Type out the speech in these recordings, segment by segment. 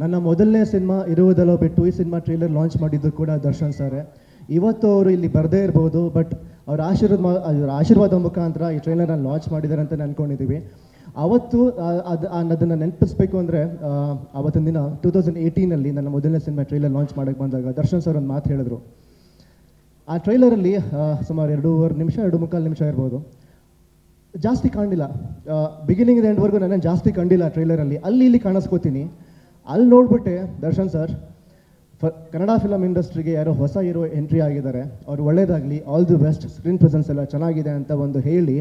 ನನ್ನ ಮೊದಲನೇ ಸಿನಿಮಾ ಇರುವುದಲ್ಲೋ ಬಿಟ್ಟು ಈ ಸಿನಿಮಾ ಟ್ರೇಲರ್ ಲಾಂಚ್ ಮಾಡಿದ್ದು ಕೂಡ ದರ್ಶನ್ ಸರ್. ಇವತ್ತು ಅವರು ಇಲ್ಲಿ ಬರದೇ ಇರ್ಬೋದು ಬಟ್ ಅವ್ರ ಆಶೀರ್ವಾದ ಅವರ ಆಶೀರ್ವಾದ ಮುಖಾಂತರ ಈ ಟ್ರೈಲರ್ನ ಲಾಂಚ್ ಮಾಡಿದ್ದಾರೆ ಅಂತ ಅನ್ಕೊಂಡಿದ್ದೀವಿ ಅವತ್ತು ಅದು ಅದನ್ನು ನೆನಪಿಸ್ಬೇಕು ಅಂದರೆ ಆವತ್ತಿನ ದಿನ ಟೂ ತೌಸಂಡ್ ಏಯ್ಟೀನಲ್ಲಿ ನನ್ನ ಮೊದಲನೇ ಸಿನಿಮಾ ಟ್ರೈಲರ್ ಲಾಂಚ್ ಮಾಡೋಕ್ಕೆ ಬಂದಾಗ ದರ್ಶನ್ ಸರ್ ಒಂದು ಮಾತು ಹೇಳಿದ್ರು. ಆ ಟ್ರೈಲರಲ್ಲಿ ಸುಮಾರು ಎರಡೂವರೆ ನಿಮಿಷ, ಎರಡು ಮುಕ್ಕಾಲು ನಿಮಿಷ ಇರ್ಬೋದು. ಜಾಸ್ತಿ ಕಾಣಲಿಲ್ಲ. ಬಿಗಿನಿಂಗ್ ಎಂಡ್ವರೆಗೂ ನಾನು ಜಾಸ್ತಿ ಕಂಡಿಲ್ಲ ಟ್ರೈಲರಲ್ಲಿ ಅಲ್ಲಿ ಇಲ್ಲಿ ಕಾಣಿಸ್ಕೋತೀನಿ. ಅಲ್ಲಿ ನೋಡ್ಬಿಟ್ಟೆ ದರ್ಶನ್ ಸರ್ ಫ, ಕನ್ನಡ ಫಿಲಮ್ ಇಂಡಸ್ಟ್ರಿಗೆ ಯಾರೋ ಹೊಸ ಇರೋ ಎಂಟ್ರಿ ಆಗಿದ್ದಾರೆ. ಅವ್ರು ಒಳ್ಳೇದಾಗಲಿ all the best screen presence ಎಲ್ಲ ಚೆನ್ನಾಗಿದೆ ಅಂತ ಒಂದು ಹೇಳಿ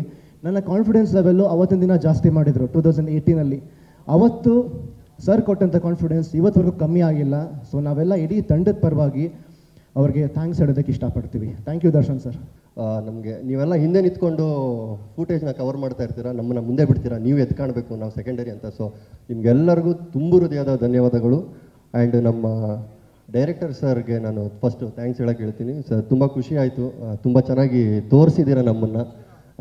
ನನ್ನ ಕಾನ್ಫಿಡೆನ್ಸ್ ಲೆವೆಲ್ಲು ಅವತ್ತಿನ ದಿನ ಜಾಸ್ತಿ ಮಾಡಿದರು ಟೂ ತೌಸಂಡ್ ಏಯ್ಟೀನಲ್ಲಿ ಅವತ್ತು ಸರ್ ಕೊಟ್ಟಂಥ ಕಾನ್ಫಿಡೆನ್ಸ್ ಇವತ್ತವರೆಗೂ ಕಮ್ಮಿ ಆಗಿಲ್ಲ. ಸೊ ನಾವೆಲ್ಲ ಇಡೀ ತಂಡದ ಪರವಾಗಿ ಅವ್ರಿಗೆ ಥ್ಯಾಂಕ್ಸ್ ಹೇಳೋದಕ್ಕೆ ಇಷ್ಟಪಡ್ತೀವಿ. ಥ್ಯಾಂಕ್ ಯು ದರ್ಶನ್ ಸರ್ ನಮಗೆ ನೀವೆಲ್ಲ ಹಿಂದೆ ನಿಂತ್ಕೊಂಡು ಫೂಟೇಜ್ನ ಕವರ್ ಮಾಡ್ತಾ ಇರ್ತೀರಾ? ನಮ್ಮನ್ನ ಮುಂದೆ ಬಿಡ್ತೀರಾ? ನೀವು ಎದ್ದು ಕಾಣಬೇಕು, ನಾವು ಸೆಕೆಂಡರಿ ಅಂತ. ಸೊ ನಿಮ್ಗೆಲ್ಲರಿಗೂ ತುಂಬು ಹೃದಯದ ಧನ್ಯವಾದಗಳು. ಆ್ಯಂಡ್ ನಮ್ಮ ಡೈರೆಕ್ಟರ್ ಸರ್ಗೆ ನಾನು ಫಸ್ಟು ಥ್ಯಾಂಕ್ಸ್ ಹೇಳಕ್ಕೆ ಹೇಳ್ತೀನಿ. ಸರ್ ತುಂಬ ಖುಷಿ ಆಯಿತು. ತುಂಬ ಚೆನ್ನಾಗಿ ತೋರಿಸಿದ್ದೀರಾ ನಮ್ಮನ್ನು.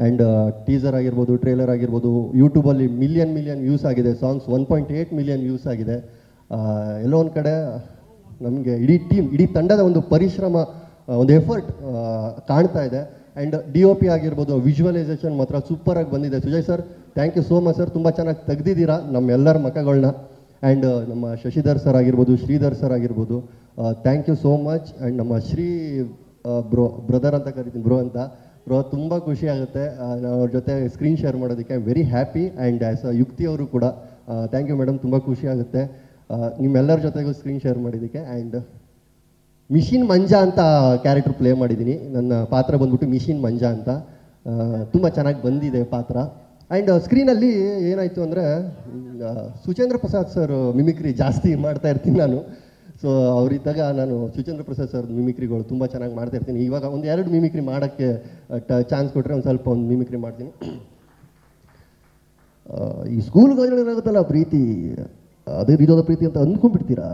ಆ್ಯಂಡ್ ಟೀಸರ್ ಆಗಿರ್ಬೋದು ಟ್ರೇಲರ್ ಆಗಿರ್ಬೋದು ಯೂಟ್ಯೂಬಲ್ಲಿ ಮಿಲಿಯನ್ ಮಿಲಿಯನ್ ವ್ಯೂಸ್ ಆಗಿದೆ. Songs one point eight million views ಆಗಿದೆ. ಎಲ್ಲೋ ಒಂದು ಕಡೆ ನಮಗೆ ಇಡೀ ಟೀಮ್ ಇಡೀ ತಂಡದ ಒಂದು ಪರಿಶ್ರಮ ಒಂದು ಎಫರ್ಟ್ ಕಾಣ್ತಾ ಇದೆ. ಆ್ಯಂಡ್ ಡಿ ಒ ಪಿ ಆಗಿರ್ಬೋದು ವಿಜುವಲೈಸೇಷನ್ ಮಾತ್ರ ಸೂಪರಾಗಿ ಬಂದಿದೆ. Sujay sir thank you so much sir ತುಂಬ ಚೆನ್ನಾಗಿ ತೆಗ್ದಿದ್ದೀರಾ ನಮ್ಮೆಲ್ಲರ ಮಕ್ಕಗಳನ್ನ ಆ್ಯಂಡ್ ನಮ್ಮ ಶಶಿಧರ್ ಸರ್ ಆಗಿರ್ಬೋದು, ಶ್ರೀಧರ್ ಸರ್ ಆಗಿರ್ಬೋದು thank you so much and ನಮ್ಮ ಶ್ರೀ ಬ್ರೋ ಬ್ರದರ್ ಅಂತ ಕರಿತೀನಿ ಬ್ರೋ ಅಂತ. ಬ್ರೋ ತುಂಬ ಖುಷಿ ಆಗುತ್ತೆ. ಅವ್ರ ಜೊತೆ ಸ್ಕ್ರೀನ್ ಶೇರ್ ಮಾಡೋದಕ್ಕೆ I very happy and as a Yukti ಅವರು ಕೂಡ ಥ್ಯಾಂಕ್ ಯು ಮೇಡಮ್ ತುಂಬ ಖುಷಿ ಆಗುತ್ತೆ. ನಿಮ್ಮೆಲ್ಲರ ಜೊತೆಗೂ ಸ್ಕ್ರೀನ್ ಶೇರ್ ಮಾಡಿದ್ದಕ್ಕೆ. ಆ್ಯಂಡ್ ಮಿಷಿನ್ ಮಂಜಾ ಅಂತ ಕ್ಯಾರೆಕ್ಟರ್ ಪ್ಲೇ ಮಾಡಿದ್ದೀನಿ. ನನ್ನ ಪಾತ್ರ ಬಂದ್ಬಿಟ್ಟು ಮಿಷಿನ್ ಮಂಜ ಅಂತ. ತುಂಬ ಚೆನ್ನಾಗಿ ಬಂದಿದೆ ಪಾತ್ರ. ಆ್ಯಂಡ್ ಸ್ಕ್ರೀನಲ್ಲಿ ಏನಾಯಿತು ಅಂದರೆ ಸುಚೇಂದ್ರ ಪ್ರಸಾದ್ ಸರ್ ಮಿಮಿಕ್ರಿ ಜಾಸ್ತಿ ಮಾಡ್ತಾ ಇರ್ತೀನಿ ನಾನು. ಸೊ ಅವರಿದ್ದಾಗ ನಾನು ಸುಚೇಂದ್ರ ಪ್ರಸಾದ್ ಸರ್ ಮಿಮಿಕ್ರಿಗಳು ತುಂಬ ಚೆನ್ನಾಗಿ ಮಾಡ್ತಾ ಇರ್ತೀನಿ. ಇವಾಗ ಒಂದು ಎರಡು ಮಿಮಿಕ್ರಿ ಮಾಡೋಕ್ಕೆ ಚಾನ್ಸ್ ಕೊಟ್ಟರೆ ಒಂದು ಸ್ವಲ್ಪ ಒಂದು ಮಿಮಿಕ್ರಿ ಮಾಡ್ತೀನಿ. ಈ ಸ್ಕೂಲ್ಗೆ ಏನಾಗುತ್ತಲ್ಲ ಪ್ರೀತಿ? ಅದೇ ರೀತಿಯಾದ ಪ್ರೀತಿ ಅಂತ ಅಂದ್ಕೊಂಡ್ಬಿಡ್ತೀರಾ?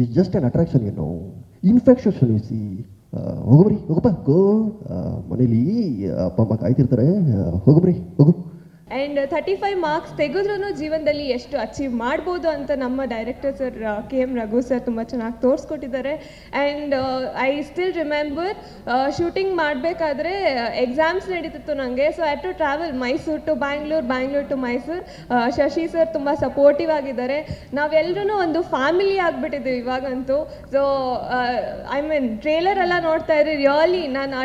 ಇಸ್ ಜಸ್ಟ್ ಆ್ಯನ್ ಅಟ್ರಾಕ್ಷನ್ ಏನು ಇನ್ಫೆಕ್ಷನ್ ಇಸಿ ಹೋಗಬ್ರಿ ಹೋಗಪ್ಪ ಗೋ ಮನೇಲಿ ಅಪ್ಪ ಅಮ್ಮ ಕಾಯ್ತಿರ್ತಾರೆ. ಆ, ಹೋಗಬ್ರಿ ಹೋಗು. ಆ್ಯಂಡ್ ತರ್ಟಿ ಫೈವ್ ಮಾರ್ಕ್ಸ್ ತೆಗೆದ್ರೂ ಜೀವನದಲ್ಲಿ ಎಷ್ಟು ಅಚೀವ್ ಮಾಡ್ಬೋದು ಅಂತ ನಮ್ಮ director sir K M Raghu sir ತುಂಬ ಚೆನ್ನಾಗಿ ತೋರಿಸ್ಕೊಟ್ಟಿದ್ದಾರೆ. And I still remember shooting ಮಾಡಬೇಕಾದ್ರೆ ಎಕ್ಸಾಮ್ಸ್ ನಡೀತಿತ್ತು ನನಗೆ so had to travel Mysuru to Bangalore Bangalore to Mysuru Shashi sir ತುಂಬ ಸಪೋರ್ಟಿವ್ ಆಗಿದ್ದಾರೆ. ನಾವೆಲ್ಲರೂ ಒಂದು ಫ್ಯಾಮಿಲಿ ಆಗಿಬಿಟ್ಟಿದ್ದೀವಿ ಇವಾಗಂತೂ. ಸೊ ಐ ಮೀನ್ ಟ್ರೇಲರ್ ಎಲ್ಲ ನೋಡ್ತಾ ಇದ್ರೆ ರಿಯಲಿ ನಾನು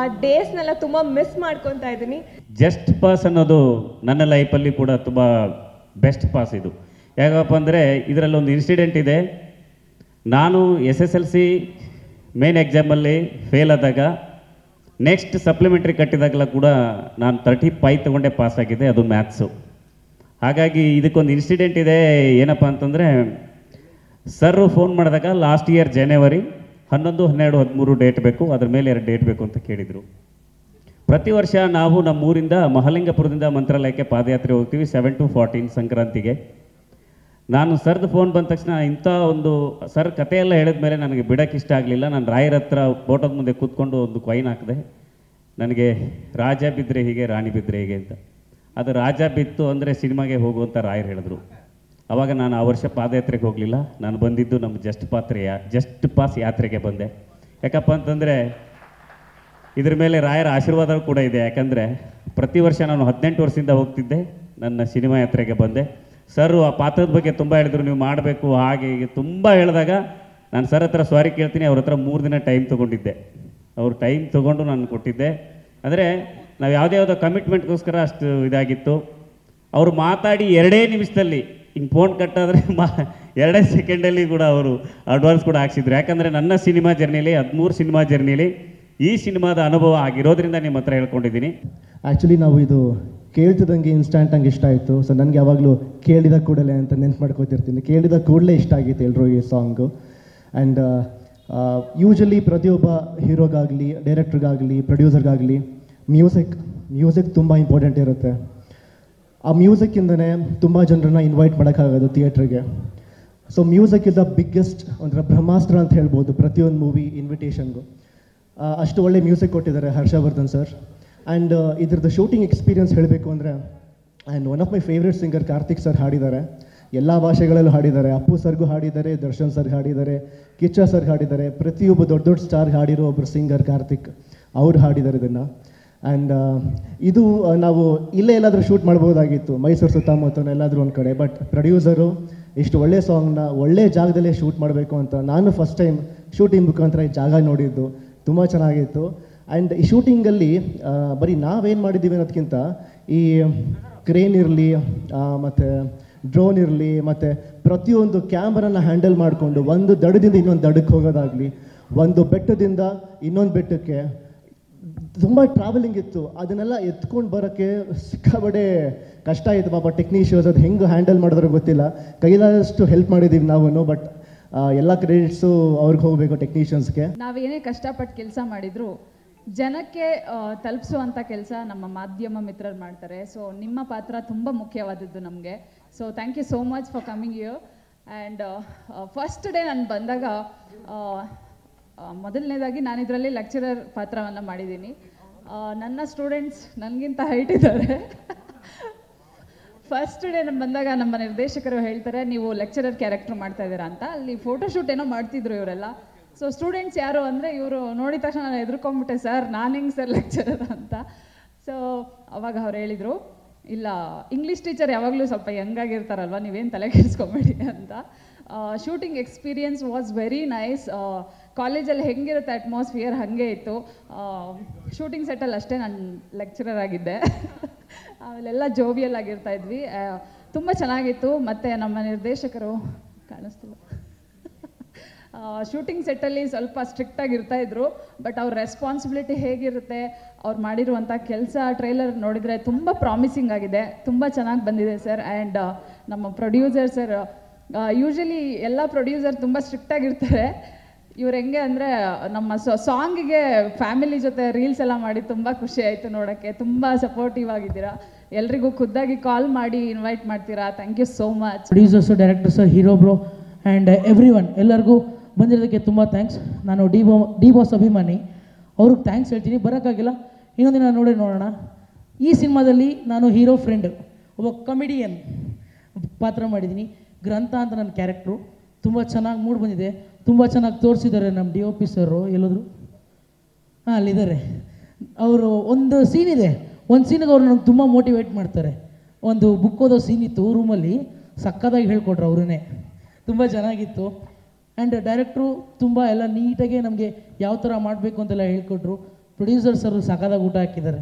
ಆ ಡೇಸ್ನೆಲ್ಲ ತುಂಬ ಮಿಸ್ ಮಾಡ್ಕೊತಾ ಇದ್ದೀನಿ. ಜಸ್ಟ್ ಪಾಸ್ ಅನ್ನೋದು ನನ್ನ ಲೈಫಲ್ಲಿ ಕೂಡ ತುಂಬ ಬೆಸ್ಟ್ ಪಾಸ್ ಇದು. ಯಾಕಪ್ಪ ಅಂದರೆ ಇದರಲ್ಲಿ ಒಂದು ಇನ್ಸಿಡೆಂಟ್ ಇದೆ. ನಾನು S S L C main ಎಕ್ಸಾಮಲ್ಲಿ ಫೇಲ್ ಆದಾಗ ನೆಕ್ಸ್ಟ್ ಸಪ್ಲಿಮೆಂಟ್ರಿ ಕಟ್ಟಿದಾಗಲ ಕೂಡ ನಾನು ತರ್ಟಿ ಫೈವ್ ತೊಗೊಂಡೆ ಪಾಸ್ ಆಗಿದೆ ಅದು ಮ್ಯಾಥ್ಸು ಹಾಗಾಗಿ ಇದಕ್ಕೊಂದು ಇನ್ಸಿಡೆಂಟ್ ಇದೆ, ಏನಪ್ಪ ಅಂತಂದರೆ ಸರ್ರು ಫೋನ್ ಮಾಡಿದಾಗ ಲಾಸ್ಟ್ ಇಯರ್ ಜನವರಿ ಹನ್ನೊಂದು, ಹನ್ನೆರಡು, ಹದಿಮೂರು ಡೇಟ್ ಬೇಕು, ಅದ್ರ ಮೇಲೆ ಎರಡು ಡೇಟ್ ಬೇಕು ಅಂತ ಕೇಳಿದರು. ಪ್ರತಿ ವರ್ಷ ನಾವು ನಮ್ಮೂರಿಂದ ಮಹಾಲಿಂಗಪುರದಿಂದ ಮಂತ್ರಾಲಯಕ್ಕೆ ಪಾದಯಾತ್ರೆ ಹೋಗ್ತೀವಿ ಸೆವೆನ್ ಟು ಫಾರ್ಟೀನ್ ಸಂಕ್ರಾಂತಿಗೆ. ನಾನು ಸರ್ದು ಫೋನ್ ಬಂದ ತಕ್ಷಣ ಇಂಥ ಒಂದು ಸರ್ ಕಥೆಯೆಲ್ಲ ಹೇಳಿದ ಮೇಲೆ ನನಗೆ ಬಿಡೋಕ್ಕೆ ಇಷ್ಟ ಆಗಲಿಲ್ಲ. ನಾನು ರಾಯರ ಹತ್ರ ಫೋಟೋದ ಮುಂದೆ ಕೂತ್ಕೊಂಡು ಒಂದು ಕೊಯ್ನ್ ಹಾಕಿದೆ, ನನಗೆ ರಾಜ ಬಿದ್ದರೆ ಹೀಗೆ, ರಾಣಿ ಬಿದ್ದರೆ ಹೀಗೆ ಅಂತ. ಅದು ರಾಜ ಬಿತ್ತು ಅಂದರೆ ಸಿನಿಮಾಗೆ ಹೋಗುವಂಥ ರಾಯರು ಹೇಳಿದ್ರು. ಆವಾಗ ನಾನು ಆ ವರ್ಷ ಪಾದಯಾತ್ರೆಗೆ ಹೋಗಲಿಲ್ಲ. ನಾನು ಬಂದಿದ್ದು ನಮ್ಮ ಜಸ್ಟ್ ಪಾತ್ರೆಯ, ಜಸ್ಟ್ ಪಾಸ್ ಯಾತ್ರೆಗೆ ಬಂದೆ. ಯಾಕಪ್ಪ ಅಂತಂದರೆ ಇದ್ರ ಮೇಲೆ ರಾಯರ ಆಶೀರ್ವಾದ ಕೂಡ ಇದೆ. ಯಾಕಂದರೆ ಪ್ರತಿ ವರ್ಷ ನಾನು ಹದಿನೆಂಟು ವರ್ಷದಿಂದ ಹೋಗ್ತಿದ್ದೆ. ನನ್ನ ಸಿನಿಮಾ ಯಾತ್ರೆಗೆ ಬಂದೆ. ಸರ್ ಆ ಪಾತ್ರದ ಬಗ್ಗೆ ತುಂಬ ಹೇಳಿದ್ರು. ನೀವು ಮಾಡಬೇಕು ಹಾಗೆ ಹೀಗೆ ತುಂಬ ಹೇಳಿದಾಗ ನಾನು ಸರ್ ಹತ್ರ ಸಾರಿ ಕೇಳ್ತೀನಿ. ಅವ್ರ ಹತ್ರ ಮೂರು ದಿನ ಟೈಮ್ ತೊಗೊಂಡಿದ್ದೆ. ಅವ್ರು ಟೈಮ್ ತೊಗೊಂಡು ನಾನು ಕೊಟ್ಟಿದ್ದೆ. ಅಂದರೆ ನಾವು ಯಾವುದೇ ಯಾವುದೋ ಕಮಿಟ್ಮೆಂಟ್ಗೋಸ್ಕರ ಅಷ್ಟು ಇದಾಗಿತ್ತು. ಅವರು ಮಾತಾಡಿ ಎರಡೇ ನಿಮಿಷದಲ್ಲಿ ಹಿಂಗೆ ಫೋನ್ ಕಟ್ಟಾದರೆ ಮಾ ಎರಡೇ ಸೆಕೆಂಡಲ್ಲಿ ಕೂಡ ಅವರು ಅಡ್ವಾನ್ಸ್ ಕೂಡ ಹಾಕ್ಸಿದ್ರು. ಯಾಕಂದರೆ ನನ್ನ ಸಿನಿಮಾ ಜರ್ನಿಲಿ ಹದಿಮೂರು ಸಿನಿಮಾ ಜರ್ನಿಲಿ ಈ ಸಿನಿಮಾದ ಅನುಭವ ಆಗಿರೋದ್ರಿಂದ ನಿಮ್ಮ ಹತ್ರ ಹೇಳ್ಕೊಂಡಿದ್ದೀನಿ. ಆ್ಯಕ್ಚುಲಿ ನಾವು ಇದು ಕೇಳ್ತಿದ್ದಂಗೆ ಇನ್ಸ್ಟಾಂಟ್ ಹಂಗೆ ಇಷ್ಟ ಆಯಿತು. ಸೊ ನನಗೆ ಯಾವಾಗಲೂ ಕೇಳಿದ ಕೂಡಲೇ ಅಂತ ನೆನ್ಪು ಮಾಡ್ಕೋತಿರ್ತೀನಿ. ಕೇಳಿದ ಕೂಡಲೇ ಇಷ್ಟ ಆಗಿತ್ತು ಎಲ್ಲರೂ ಈ ಸಾಂಗು ಆ್ಯಂಡ್ ಯೂಶಲಿ ಪ್ರತಿಯೊಬ್ಬ ಹೀರೋಗಾಗಲಿ ಡೈರೆಕ್ಟ್ರಿಗಾಗಲಿ ಪ್ರೊಡ್ಯೂಸರ್ಗಾಗಲಿ ಮ್ಯೂಸಿಕ್ ಮ್ಯೂಸಿಕ್ ತುಂಬ ಇಂಪಾರ್ಟೆಂಟ್ ಇರುತ್ತೆ. ಆ ಮ್ಯೂಸಿಕ್ಕಿಂದನೇ ತುಂಬ ಜನರನ್ನ ಇನ್ವೈಟ್ ಮಾಡೋಕ್ಕಾಗೋದು ಥಿಯೇಟ್ರಿಗೆ so music is the biggest ಒಂಥರ ಬ್ರಹ್ಮಾಸ್ತ್ರ ಅಂತ ಹೇಳ್ಬೋದು ಪ್ರತಿಯೊಂದು ಮೂವಿ ಇನ್ವಿಟೇಷನ್ಗೂ ಅಷ್ಟು ಒಳ್ಳೆ ಮ್ಯೂಸಿಕ್ ಕೊಟ್ಟಿದ್ದಾರೆ ಹರ್ಷವರ್ಧನ್ ಸರ್ ಆ್ಯಂಡ್ ಇದ್ರದ್ದು ಶೂಟಿಂಗ್ ಎಕ್ಸ್ಪೀರಿಯನ್ಸ್ ಹೇಳಬೇಕು ಅಂದರೆ and one of my favourite singer Karthik sir ಹಾಡಿದ್ದಾರೆ. ಎಲ್ಲ ಭಾಷೆಗಳಲ್ಲೂ ಹಾಡಿದ್ದಾರೆ. ಅಪ್ಪು ಸರ್ಗೂ ಹಾಡಿದ್ದಾರೆ, ದರ್ಶನ್ ಸರ್ ಹಾಡಿದ್ದಾರೆ, ಕಿಚ್ಚ ಸರ್ ಹಾಡಿದ್ದಾರೆ. ಪ್ರತಿಯೊಬ್ಬ ದೊಡ್ಡ ದೊಡ್ಡ ಸ್ಟಾರ್ ಹಾಡಿರೋ ಒಬ್ಬರು ಸಿಂಗರ್ ಕಾರ್ತಿಕ್ ಅವ್ರು ಹಾಡಿದ್ದಾರೆ ಇದನ್ನು. ಆ್ಯಂಡ್ ಇದು ನಾವು ಇಲ್ಲೇ ಎಲ್ಲಾದರೂ ಶೂಟ್ ಮಾಡ್ಬೋದಾಗಿತ್ತು. ಮೈಸೂರು ಸುತ್ತಮುತ್ತ ಎಲ್ಲಾದರೂ ಒಂದು ಕಡೆ. ಬಟ್ ಪ್ರೊಡ್ಯೂಸರು ಇಷ್ಟು ಒಳ್ಳೆ ಸಾಂಗ್ನ ಒಳ್ಳೆ ಜಾಗದಲ್ಲೇ ಶೂಟ್ ಮಾಡಬೇಕು ಅಂತ ನಾನು ಫಸ್ಟ್ ಟೈಮ್ ಶೂಟಿಂಗ್ ಮುಖಾಂತರ ಈ ಜಾಗ ನೋಡಿದ್ದು. ತುಂಬ ಚೆನ್ನಾಗಿತ್ತು. ಆ್ಯಂಡ್ ಈ ಶೂಟಿಂಗಲ್ಲಿ ಬರೀ ನಾವೇನು ಮಾಡಿದ್ದೀವಿ ಅನ್ನೋದಕ್ಕಿಂತ ಈ ಕ್ರೇನ್ ಇರಲಿ ಮತ್ತು ಡ್ರೋನ್ ಇರಲಿ, ಮತ್ತು ಪ್ರತಿಯೊಂದು ಕ್ಯಾಮ್ರನ ಹ್ಯಾಂಡಲ್ ಮಾಡಿಕೊಂಡು ಒಂದು ದಡದಿಂದ ಇನ್ನೊಂದು ದಡಕ್ಕೆ ಹೋಗೋದಾಗಲಿ, ಒಂದು ಬೆಟ್ಟದಿಂದ ಇನ್ನೊಂದು ಬೆಟ್ಟಕ್ಕೆ ತುಂಬ ಟ್ರಾವೆಲಿಂಗ್ ಇತ್ತು. ಅದನ್ನೆಲ್ಲ ಎತ್ಕೊಂಡು ಬರೋಕ್ಕೆ ಸಿಕ್ಕಾಬಡೆ ಕಷ್ಟ ಆಯಿತು ಪಾಪ ಟೆಕ್ನಿಷಿಯನ್ಸ್ ಅದು ಹೆಂಗೆ ಹ್ಯಾಂಡಲ್ ಮಾಡಿದ್ರೆ ಗೊತ್ತಿಲ್ಲ. ಕೈಲಾದಷ್ಟು ಹೆಲ್ಪ್ ಮಾಡಿದ್ದೀವಿ ನಾವು ಬಟ್ ಎಲ್ಲ ಕ್ರೆಡಿಟ್ಸ್ ಅವ್ರಿಗೆ ಹೋಗಬೇಕು ಟೆಕ್ನಿಷಿಯನ್ಸ್ಗೆ ನಾವೇನೇ ಕಷ್ಟಪಟ್ಟು ಕೆಲಸ ಮಾಡಿದ್ರು ಜನಕ್ಕೆ ತಲುಪಿಸುವಂಥ ಕೆಲಸ ನಮ್ಮ ಮಾಧ್ಯಮ ಮಿತ್ರರು ಮಾಡ್ತಾರೆ. ಸೊ ನಿಮ್ಮ ಪಾತ್ರ ತುಂಬ ಮುಖ್ಯವಾದದ್ದು ನಮಗೆ. So thank you so much for coming you and first day ನಾನು ಬಂದಾಗ ಮೊದಲನೇದಾಗಿ ನಾನು ಇದರಲ್ಲಿ ಲೆಕ್ಚರರ್ ಪಾತ್ರವನ್ನು ಮಾಡಿದ್ದೀನಿ. ನನ್ನ ಸ್ಟೂಡೆಂಟ್ಸ್ ನನಗಿಂತ ಹೈಟ್ ಇದ್ದಾರೆ. ಫಸ್ಟ್ ಡೇ ನಮ್ಮ ಬಂದಾಗ ನಮ್ಮ ನಿರ್ದೇಶಕರು ಹೇಳ್ತಾರೆ, ನೀವು ಲೆಕ್ಚರರ್ ಕ್ಯಾರೆಕ್ಟರ್ ಮಾಡ್ತಾ ಇದ್ದೀರಾ ಅಂತ. ಅಲ್ಲಿ ಫೋಟೋಶೂಟ್ ಏನೋ ಮಾಡ್ತಿದ್ರು ಇವರೆಲ್ಲ. ಸೊ ಸ್ಟೂಡೆಂಟ್ಸ್ ಯಾರು ಅಂದರೆ ಇವರು ನೋಡಿದ ತಕ್ಷಣ ನಾನು ಎದುರ್ಕೊಂಬಿಟ್ಟೆ ಸರ್, ನಾನು ಹೆಂಗೆ ಸರ್ ಲೆಕ್ಚರರ್ ಅಂತ? ಸೊ ಅವಾಗ ಅವ್ರು ಹೇಳಿದರು, ಇಲ್ಲ ಇಂಗ್ಲೀಷ್ ಟೀಚರ್ ಯಾವಾಗಲೂ ಸ್ವಲ್ಪ ಯಂಗ್ ಆಗಿರ್ತಾರಲ್ವ, ನೀವೇನು ತಲೆ ಕೆಡಿಸ್ಕೊಬೇಡಿ ಅಂತ. Shooting experience was very nice ಕಾಲೇಜಲ್ಲಿ ಹೆಂಗಿರುತ್ತೆ ಅಟ್ಮಾಸ್ಫಿಯರ್ ಹಾಗೆ ಇತ್ತು. ಶೂಟಿಂಗ್ ಸೆಟ್ಟಲ್ಲಿ ಅಷ್ಟೇ ನಾನು ಲೆಕ್ಚರರ್ ಆಗಿದ್ದೆ. ಆಮೇಲೆಲ್ಲ ಜೋವಿಯಲ್ ಆಗಿರ್ತಾ ಇದ್ವಿ. ತುಂಬ ಚೆನ್ನಾಗಿತ್ತು. ಮತ್ತು ನಮ್ಮ ನಿರ್ದೇಶಕರು ಕಾಣಿಸ್ತಿಲ್ಲ ಶೂಟಿಂಗ್ ಸೆಟ್ಟಲ್ಲಿ ಸ್ವಲ್ಪ ಸ್ಟ್ರಿಕ್ಟಾಗಿ ಇರ್ತಾ ಇದ್ರು. ಬಟ್ ಅವ್ರ ರೆಸ್ಪಾನ್ಸಿಬಿಲಿಟಿ ಹೇಗಿರುತ್ತೆ, ಅವ್ರು ಮಾಡಿರುವಂಥ ಕೆಲಸ ಟ್ರೈಲರ್ ನೋಡಿದರೆ ತುಂಬ ಪ್ರಾಮಿಸಿಂಗ್ ಆಗಿದೆ. ತುಂಬ ಚೆನ್ನಾಗಿ ಬಂದಿದೆ ಸರ್. ಆ್ಯಂಡ್ ನಮ್ಮ ಪ್ರೊಡ್ಯೂಸರ್ ಸರ್ ಯೂಶಲಿ ಎಲ್ಲ ಪ್ರೊಡ್ಯೂಸರ್ ತುಂಬ ಸ್ಟ್ರಿಕ್ಟಾಗಿರ್ತಾರೆ ಇವ್ರು ಹೆಂಗೆ ಅಂದರೆ, ನಮ್ಮ ಸಾಂಗಿಗೆ ಫ್ಯಾಮಿಲಿ ಜೊತೆ ರೀಲ್ಸ್ ಎಲ್ಲ ಮಾಡಿ ತುಂಬ ಖುಷಿ ಆಯಿತು ನೋಡೋಕ್ಕೆ. ತುಂಬ ಸಪೋರ್ಟಿವ್ ಆಗಿದ್ದೀರಾ. ಎಲ್ರಿಗೂ ಖುದ್ದಾಗಿ ಕಾಲ್ ಮಾಡಿ ಇನ್ವೈಟ್ ಮಾಡ್ತೀರಾ? Thank you so much producers directors hero bro and everyone ಎಲ್ಲರಿಗೂ ಬಂದಿರೋದಕ್ಕೆ ತುಂಬ ಥ್ಯಾಂಕ್ಸ್ ನಾನು ಡಿ ಬೋ, ಡಿ ಬಾಸ್ ಅಭಿಮಾನಿ. ಅವ್ರಿಗೆ ಥ್ಯಾಂಕ್ಸ್ ಹೇಳ್ತೀನಿ. ಬರೋಕ್ಕಾಗಿಲ್ಲ. ಇನ್ನೊಂದಿನ ನೋಡಿ ನೋಡೋಣ. ಈ ಸಿನಿಮಾದಲ್ಲಿ ನಾನು ಹೀರೋ ಫ್ರೆಂಡ್ ಒಬ್ಬ ಕಮಿಡಿಯನ್ ಪಾತ್ರ ಮಾಡಿದ್ದೀನಿ. ಗ್ರಂಥ ಅಂತ ನನ್ನ ಕ್ಯಾರೆಕ್ಟ್ರು ತುಂಬ ಚೆನ್ನಾಗಿ ಮೂಡ್ ಬಂದಿದೆ. ತುಂಬ ಚೆನ್ನಾಗಿ ತೋರಿಸಿದ್ದಾರೆ ನಮ್ಮ ಡಿ ಒ ಪಿ ಸರು ಎಲ್ಲೋದ್ರು. ಹಾಂ, ಅಲ್ಲಿದ್ದಾರೆ. ಅವರು ಒಂದು ಸೀನ್ ಇದೆ. ಒಂದು ಸೀನಿಗೆ ಅವ್ರು ನನಗೆ ತುಂಬ ಮೋಟಿವೇಟ್ ಮಾಡ್ತಾರೆ. ಒಂದು ಬುಕ್ ಓದೋ ಸೀನ್ ಇತ್ತು ರೂಮಲ್ಲಿ ಸಕ್ಕದಾಗಿ ಹೇಳ್ಕೊಟ್ರು ಅವರೇ ತುಂಬ ಚೆನ್ನಾಗಿತ್ತು. ಆ್ಯಂಡ್ ಡೈರೆಕ್ಟ್ರು ತುಂಬ ಎಲ್ಲ ನೀಟಾಗಿ ನಮಗೆ ಯಾವ ಥರ ಮಾಡಬೇಕು ಅಂತೆಲ್ಲ ಹೇಳ್ಕೊಟ್ರು. ಪ್ರೊಡ್ಯೂಸರ್ಸ್ ಅವರು ಸಕ್ಕದಾಗಿ ಊಟ ಹಾಕಿದ್ದಾರೆ.